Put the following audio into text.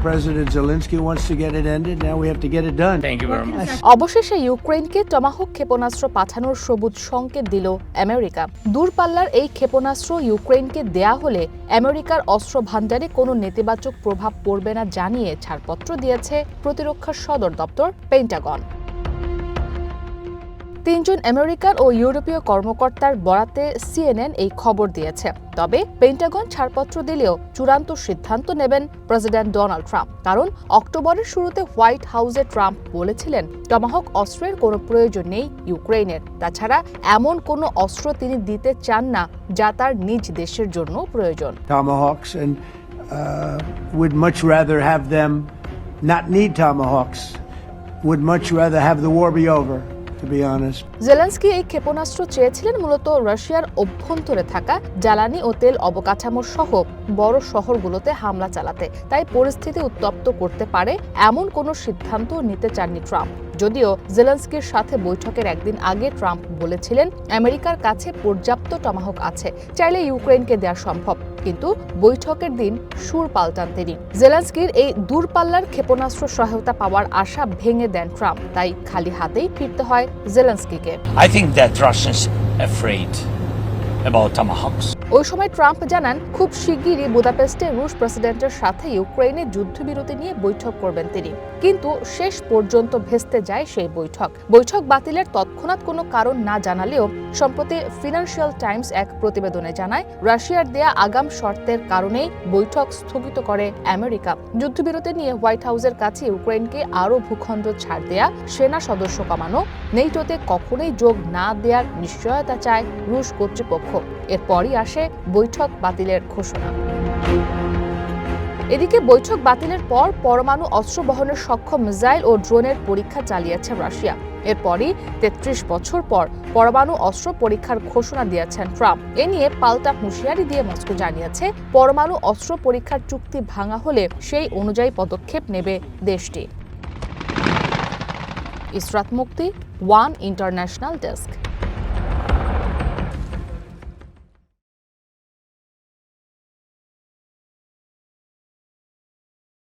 President Zelensky wants to get it ended. Now we have to get it done. Thank you very much. অবশেষে ইউক্রেনকে Tomahawk ক্ষেপণাস্ত্র পাঠানোর সবুজ সংকেত দিল আমেরিকা দূরপাল্লার এই ক্ষেপণাস্ত্র ইউক্রেনকে দেয়া হলে আমেরিকার অস্ত্র ভান্ডারে কোনো নেতিবাচক প্রভাব পড়বে না জানিয়ে ছাড়পত্র দিয়েছে প্রতিরক্ষা সদর দপ্তর পেন্টাগন তিনজন আমেরিকান ও ইউরোপীয় কর্মকর্তার বরাতে সিএনএন এই খবর দিয়েছে। তবে পেন্টাগন ছাড়পত্র দিলেও চূড়ান্ত সিদ্ধান্ত নেবেন প্রেসিডেন্ট ডোনাল্ড ট্রাম্প। কারণ অক্টোবরের শুরুতে হোয়াইট হাউসে ট্রাম্প বলেছিলেন টমাহক অস্ত্রের কোনো প্রয়োজন নেই ইউক্রেনের তাছাড়া এমন কোনো অস্ত্র তিনি দিতে চান না যা তার নিজ দেশের জন্য প্রয়োজন। Uh. Would much rather have the war be over, Zelensky এই ক্ষেপণাস্ত্র চেয়েছিলেন মূলত রাশিয়ার অভ্যন্তরে থাকা জ্বালানি ও তেল অবকাঠামো সহ বড় শহরগুলোতে হামলা চালাতে। তাই পরিস্থিতি উত্তপ্ত করতে পারে এমন কোনো সিদ্ধান্ত নিতে চাননি ট্রাম্প। যদিও জেলেন্সকির সাথে বৈঠকের একদিন আগে ট্রাম্প বলেছিলেন, আমেরিকার কাছে পর্যাপ্ত টমাহক আছে, চাইলে ইউক্রেনকে দেওয়া সম্ভব। কিন্তু বৈঠকের দিন সুর পাল্টান তিনি। জেলেন্সকির এই দূরপাল্লার ক্ষেপণাস্ত্র সহায়তা পাওয়ার আশা ভেঙে দেন ট্রাম্প, তাই খালি হাতেই ফিরতে হয় জেলেন্সকিকে। I think that Russians about tomahawks. ওই সময় ট্রাম্প জানান, খুব শিগগিরই বুদাপেস্টে রুশ প্রেসিডেন্টের সাথে ইউক্রেনে যুদ্ধবিরতি নিয়ে বৈঠক করবেন তিনি। কিন্তু শেষ পর্যন্ত ভেস্তে যায় সেই বৈঠক। বৈঠক বাতিলের তৎক্ষণাৎ কোনো কারণ না জানালেও সম্প্রতি ফিনান্সিয়াল টাইমস এক প্রতিবেদনে জানায়, রাশিয়ার দেয়া আগাম শর্তের কারণেই বৈঠক স্থগিত করে আমেরিকা। যুদ্ধবিরতি নিয়ে হোয়াইট হাউসের কাছে ইউক্রেনকে আরও ভূখণ্ড ছাড় দেয়া, সেনা সদস্য কমানো, নেইটোতে কখনোই যোগ না দেওয়ার নিশ্চয়তা চায় রুশ কর্তৃপক্ষ। এরপরই আসে বৈঠক বাতিলের ঘোষণা। এদিকে বৈঠক বাতিলের পর পরমাণু অস্ত্র বহনের সক্ষম মিসাইল ও ড্রোনের পরীক্ষা চালিয়েছে রাশিয়া। এরপরই তেত্রিশ বছর পর পরমাণু অস্ত্র পরীক্ষার ঘোষণা দিয়েছেন ট্রাম্প। এ নিয়ে পাল্টা হুঁশিয়ারি দিয়ে মস্কো জানিয়েছে, পরমাণু অস্ত্র পরীক্ষার চুক্তি ভাঙা হলে সেই অনুযায়ী পদক্ষেপ নেবে দেশটি। ইসরাত মুক্তি, ওয়ান ইন্টারন্যাশনাল ডেস্ক।